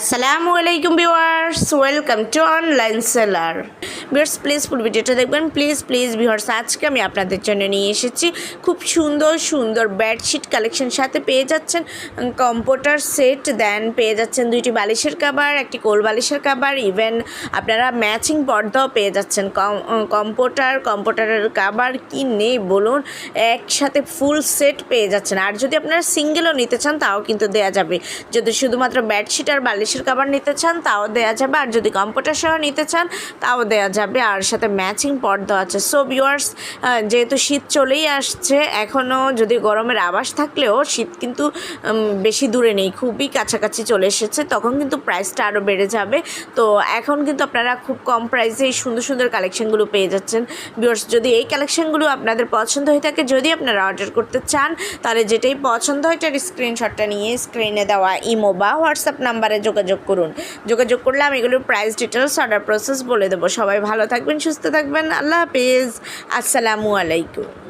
আসসালামু আলাইকুম viewers welcome to online seller viewers please full ভিডিওটা দেখবেন। প্লিজ প্লিজ ভিউয়ার্স আজকে আমি আপনাদের জন্য নিয়ে এসেছি খুব সুন্দর সুন্দর বেডশিট কালেকশন সাথে পেয়ে যাচ্ছেন কম্পিউটার সেট দেন পেয়ে যাচ্ছেন দুইটি বালিশের কাবার একটি কোল বালিশের কাবার ইভেন আপনারা ম্যাচিং পর্দাও পেয়ে যাচ্ছেন। কম্পিউটার কম্পিউটারের কাবার কি নেই বলুন, একসাথে ফুল সেট পেয়ে যাচ্ছেন। আর যদি আপনারা সিঙ্গেলও নিতে চান, তাও কিন্তু দেয়া যাবে। যদি শুধুমাত্র বেডশিট আর বালিশের কাবার নিতে চান, তাও দেয়া যাবে। আর যদি কম্পিউটার সহ নিতে চান, তাও দেয়া যাবে। আর সাথে ম্যাচিং পর্দা আছে। সো ভিউয়ার্স যেহেতু শীত চলেই আসছে এখনও যদি গরমের আবাস থাকলেও শীত কিন্তু বেশি দূরে নেই, খুবই কাছাকাছি চলে এসেছে, তখন কিন্তু প্রাইসটা আরও বেড়ে যাবে। তো, এখন কিন্তু আপনারা খুব কম প্রাইসে এই সুন্দর সুন্দর কালেকশনগুলো পেয়ে যাচ্ছেন। ভিউয়ার্স যদি এই কালেকশনগুলো আপনাদের পছন্দ হয়ে থাকে, যদি আপনারা অর্ডার করতে চান, তাহলে যেটাই পছন্দ হয় এটার স্ক্রিনশটটা নিয়ে স্ক্রিনে দেওয়া ইমো বা হোয়াটসঅ্যাপ নাম্বারে যোগাযোগ করুন। যোগাযোগ করলে আমি এগুলোর প্রাইস ডিটেলস অর্ডার প্রসেস বলে দেবো। সবাই ভালো থাকবেন সুস্থ থাকবেন। আল্লাহ হাফেজ। আসসালামু আলাইকুম।